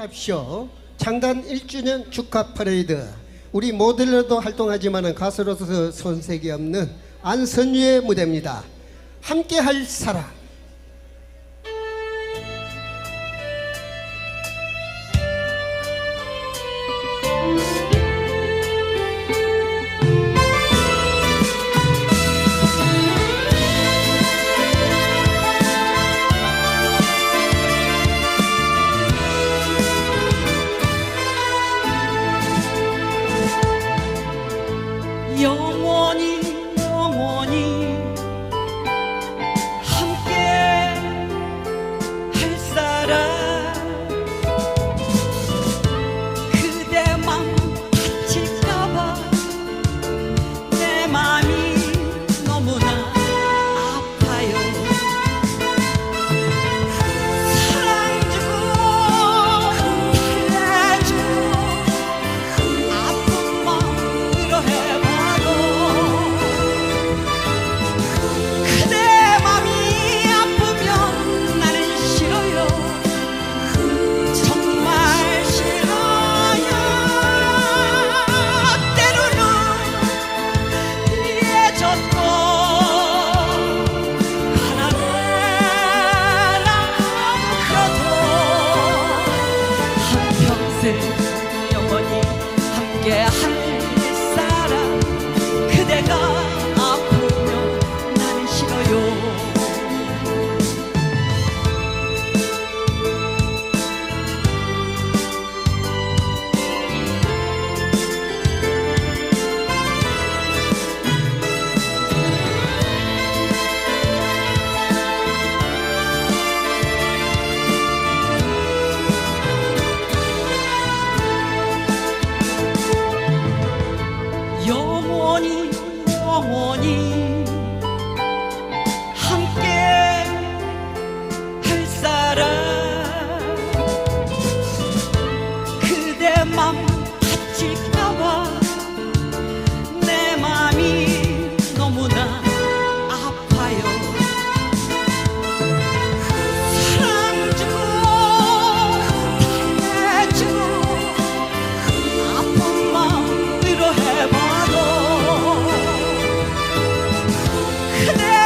탑쇼 창단 1주년 축하 퍼레이드. 우리 모델로도 활동하지만 가수로서 손색이 없는 안선유의 무대입니다. 함께 할 사람 Yeah.